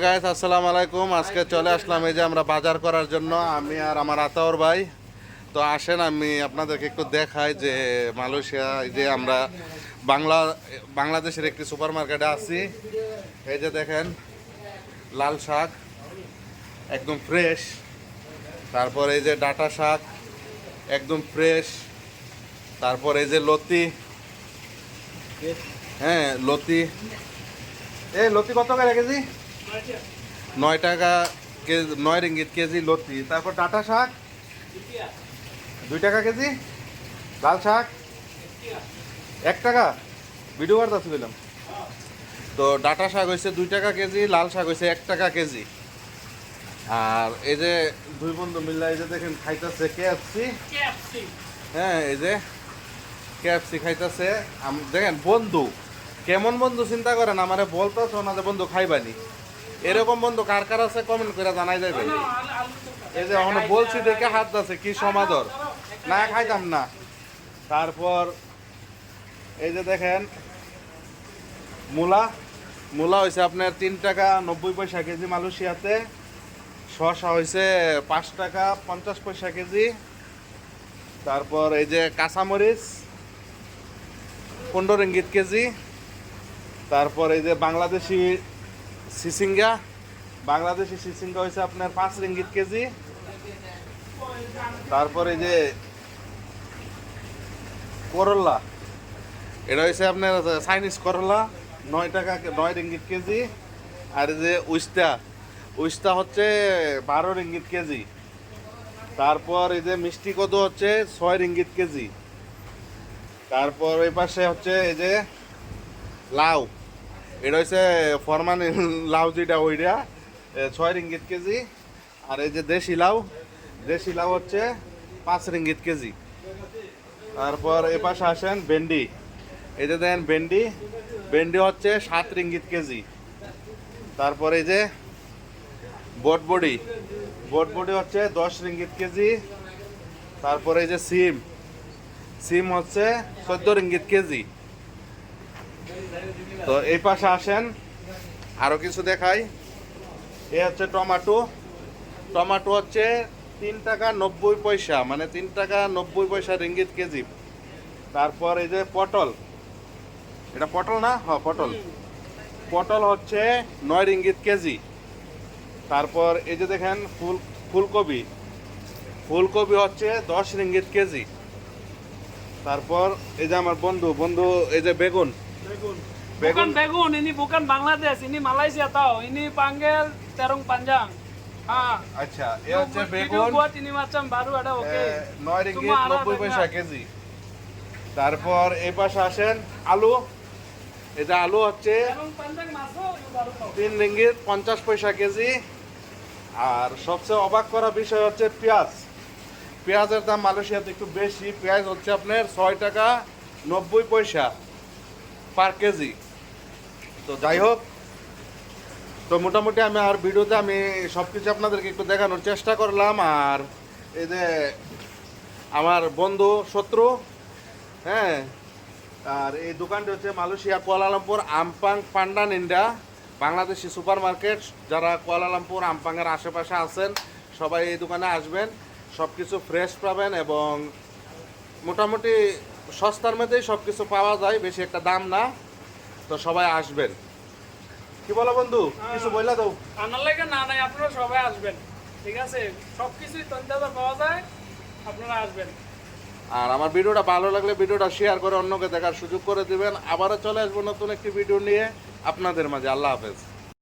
Guys আসসালামু আলাইকুম। আজকে চলে আসলাম এই যে আমরা বাজার করার জন্য। আমি আর আমার আতাওর ভাই। তো আসেন, আমি আপনাদেরকে একটু দেখাই যে মালয়েশিয়া যে আমরা বাংলা, বাংলাদেশের একটি সুপার মার্কেটে আছি। এই যে দেখেন, লাল শাক, একদম ফ্রেশ তারপর এই যে ডাটা শাক, একদম ফ্রেশ তারপর এই যে লতি। হ্যাঁ লতি। এই লতি কত করে কেজি? নয় টাকা কেজি নয় রিঙ্গিত কেজি লতি। তারপর ডাটা শাক। দুই টাকা কেজি। লাল শাক। এক টাকা। ভিডিও বার্তা দিলাম তো ডাটা শাক হয়েছে দুই টাকা কেজি লাল শাক হয়েছে এক টাকা কেজি। আর এই যে দুই বন্ধু মিল্লা এই যে দেখেন খাইতেছে কেএফসি হ্যাঁ এই যে কেএফসি খাইতেছে। দেখেন বন্ধু। কেমন বন্ধু চিন্তা করেন আমারে বলতেছ না যে বন্ধু খাইবানি। এরকম বন্ধু কার কার আছে কমেন্ট করে জানাই যাবে। এই যে এখন বলছি দেখে হাত আছে কি সমাদর? না, খাইতাম না। তারপর এই যে দেখেন, মূলা। মূলা হয়েছে আপনার তিন টাকা নব্বই পয়সা কেজি মালয়েশিয়াতে। শসা হয়েছে পাঁচ টাকা পঞ্চাশ পয়সা কেজি। তারপর এই যে কাঁচামরিচ, পনেরো রিঙ্গিত কেজি। তারপর এই যে বাংলাদেশি সিসিঙ্গা। বাংলাদেশি সিসিঙ্গা হয়েছে আপনার পাঁচ রিঙ্গিত কেজি। তারপর যে করল্লা এটা হয়েছে আপনার চাইনিজ করলা, নয় টাকা নয় রিঙ্গিত কেজি। আর যে উস্তা উস্তা হচ্ছে বারো রিঙ্গিত কেজি। তারপর এই যে মিষ্টি কদু হচ্ছে ছয় রিঙ্গিত কেজি। তারপর এই পাশে হচ্ছে এই যে লাউ। এটা হচ্ছে ফরমান লাউ যেটা ওইটা ছয় রিঙ্গিত কেজি। আর এই যে দেশি লাউ দেশি লাউ হচ্ছে পাঁচ রিঙ্গিত কেজি। তারপর এ পাশে আসেন ভেন্ডি। এই যে দেন ভেন্ডি ভেন্ডি হচ্ছে সাত রিঙ্গিত কেজি। তারপর এই যে বটবডি বটবডি হচ্ছে দশ রিঙ্গিত কেজি। তারপরে এই যে সিম সিম হচ্ছে চোদ্দ রিঙ্গিত কেজি। তো এই পাশে আসেন। আরও কিছু দেখাই। এ হচ্ছে টমাটো। টমাটো হচ্ছে তিন টাকা নব্বই পয়সা মানে তিন টাকা নব্বই পয়সা রিঙ্গিত কেজি। তারপর এই যে পটল। এটা পটল না? হ পটল। পটল হচ্ছে নয় রিঙ্গিত কেজি। তারপর এই যে দেখেন ফুল, ফুলকপি। ফুলকপি হচ্ছে দশ রিঙ্গিত কেজি। তারপর এই যে আমার বন্ধু বন্ধু এই যে বেগুন। Bukan Begun, ini bukan Bangladesh, ini Malaysia tahu. Ini panggil terung panjang. Ah, আচ্ছা এ Video হচ্ছে বেগুন buat ini macam baru ada oke. এ, রিঙ্গিত Cuma ada নব্বই পয়সা dengan- কেজি তারপর এই পাশে আসেন আলু যে আলু হচ্ছে Terung panjang masuk ini baru tahu. তিন রিঙ্গিত পঞ্চাশ পয়সা কেজি আর সবচেয়ে অবাক করা বিষয় হচ্ছে পেঁয়াজ পেঁয়াজের দাম মালয়েশিয়াতে একটু বেশি পেঁয়াজ হচ্ছে আপনার ছয় টাকা নব্বই পয়সা পার কেজি তো যাই হোক, তো মোটামুটি আমি আর ভিডিওতে আমি সব কিছু আপনাদেরকে একটু দেখানোর চেষ্টা করলাম। আর এই যে আমার বন্ধু শত্রু হ্যাঁ আর এই দোকানটি হচ্ছে Malaysia Kuala Lumpur Ampang Pandan India Bangladeshi super market যারা কুয়ালালামপুর, আমপাংয়ের আশেপাশে আছেন, সবাই এই দোকানে আসবেন সব কিছু ফ্রেশ পাবেন এবং মোটামুটি সস্তার মধ্যেই সব কিছু পাওয়া যায় বেশি একটা দাম না। তো সবাই আসবেন। কি বলো বন্ধু কিছু বললা দাও। আনার লাগে না নাই আপনারা সবাই আসবেন। ঠিক আছে? সব কিছুই তন্ত্র পাওয়া যায় আপনারা আসবেন। আর আমার ভিডিওটা ভালো লাগলে ভিডিওটা শেয়ার করে অন্যকে দেখার সুযোগ করে দিবেন। আবারও চলে আসব নতুন একটি ভিডিও নিয়ে আপনাদের মাঝে। আল্লাহ হাফেজ।